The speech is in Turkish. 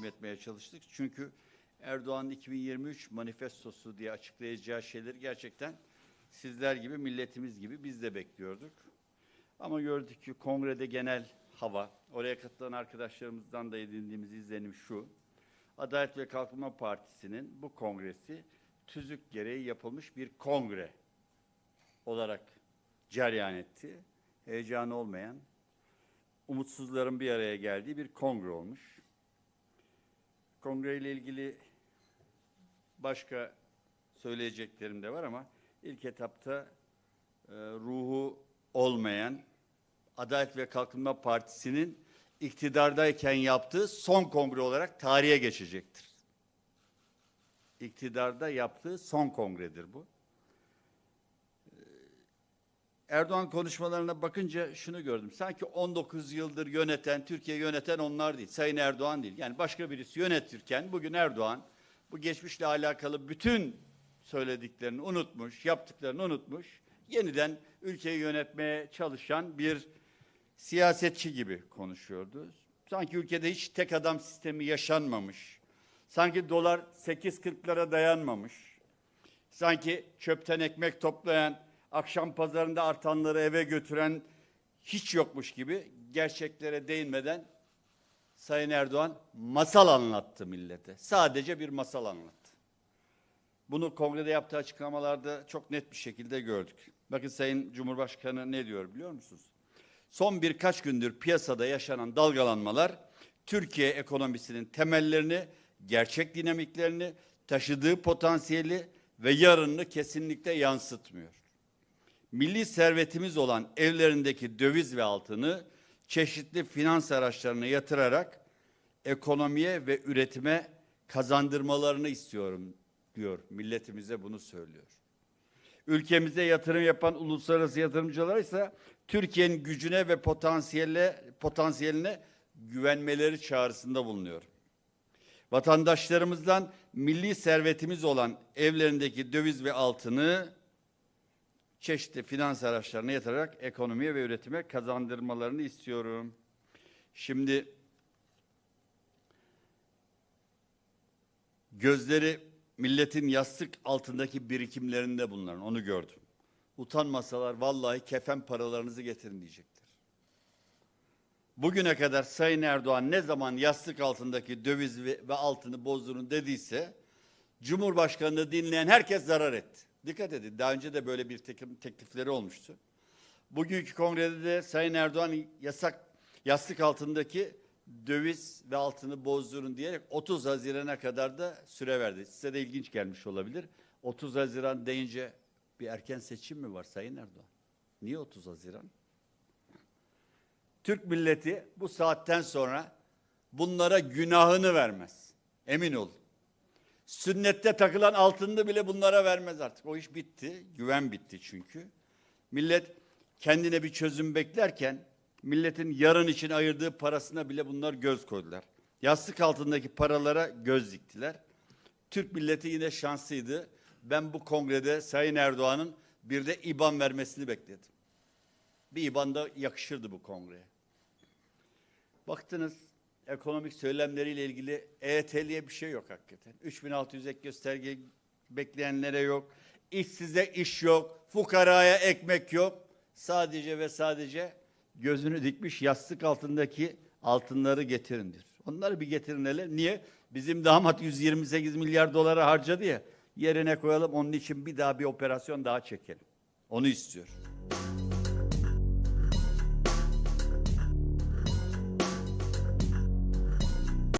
takdim etmeye çalıştık. Çünkü Erdoğan'ın 2023 manifestosu diye açıklayacağı şeyleri gerçekten sizler gibi, milletimiz gibi biz de bekliyorduk. Ama gördük ki kongrede genel hava, oraya katılan arkadaşlarımızdan da edindiğimiz izlenim şu. Adalet ve Kalkınma Partisi'nin bu kongresi tüzük gereği yapılmış bir kongre olarak cereyan etti. Heyecanı olmayan, umutsuzların bir araya geldiği bir kongre olmuş. Kongre ile ilgili başka söyleyeceklerim de var ama ilk etapta e, ruhu olmayan Adalet ve Kalkınma Partisi'nin iktidardayken yaptığı son kongre olarak tarihe geçecektir. İktidarda yaptığı son kongredir bu. Erdoğan konuşmalarına bakınca şunu gördüm. Sanki 19 yıldır yöneten, Türkiye yöneten onlar değil. Sayın Erdoğan değil. Yani başka birisi yönetirken bugün Erdoğan bu geçmişle alakalı bütün söylediklerini unutmuş, yaptıklarını unutmuş. Yeniden ülkeyi yönetmeye çalışan bir siyasetçi gibi konuşuyordu. Sanki ülkede hiç tek adam sistemi yaşanmamış. Sanki dolar 8.40'lara dayanmamış. Sanki çöpten ekmek toplayan, akşam pazarında artanları eve götüren hiç yokmuş gibi gerçeklere değinmeden Sayın Erdoğan masal anlattı millete. Sadece bir masal anlattı. Bunu kongrede yaptığı açıklamalarda çok net bir şekilde gördük. Bakın Sayın Cumhurbaşkanı ne diyor biliyor musunuz? Son birkaç gündür piyasada yaşanan dalgalanmalar Türkiye ekonomisinin temellerini, gerçek dinamiklerini, taşıdığı potansiyeli ve yarınını kesinlikle yansıtmıyor. Milli servetimiz olan evlerindeki döviz ve altını çeşitli finans araçlarına yatırarak ekonomiye ve üretime kazandırmalarını istiyorum diyor. Milletimize bunu söylüyor. Ülkemize yatırım yapan uluslararası yatırımcılar ise Türkiye'nin gücüne ve potansiyeline, potansiyeline güvenmeleri çağrısında bulunuyor. Vatandaşlarımızdan milli servetimiz olan evlerindeki döviz ve altını çeşitli finans araçlarına yatırarak ekonomiye ve üretime kazandırmalarını istiyorum. Şimdi gözleri milletin yastık altındaki birikimlerinde bunların onu gördüm. Utanmasalar vallahi kefen paralarınızı getirin diyecektir. Bugüne kadar Sayın Erdoğan ne zaman yastık altındaki döviz ve, altını bozdurun dediyse Cumhurbaşkanını dinleyen herkes zarar etti. Dikkat edin daha önce de böyle bir teklifleri olmuştu. Bugünkü kongrede de Sayın Erdoğan yasak yastık altındaki döviz ve altını bozdurun diyerek 30 Haziran'a kadar da süre verdi. Size de ilginç gelmiş olabilir. 30 Haziran deyince bir erken seçim mi var Sayın Erdoğan? Niye 30 Haziran? Türk milleti bu saatten sonra bunlara günahını vermez. Emin olun. Sünnette takılan altını bile bunlara vermez artık. O iş bitti. Güven bitti çünkü. Millet kendine bir çözüm beklerken milletin yarın için ayırdığı parasına bile bunlar göz koydular. Yastık altındaki paralara göz diktiler. Türk milleti yine şanslıydı. Ben bu kongrede Sayın Erdoğan'ın bir de İBAN vermesini bekledim. Bir İBAN da yakışırdı bu kongreye. Baktınız ekonomik söylemleriyle ilgili EYT'liye bir şey yok hakikaten. 3600 ek gösterge bekleyenlere yok. İşsize iş yok. Fukaraya ekmek yok. Sadece ve sadece gözünü dikmiş yastık altındaki altınları getirindir. Onları bir getirin hele. Niye? Bizim damat 128 milyar dolara harcadı ya. Yerine koyalım onun için bir daha bir operasyon daha çekelim. Onu istiyor.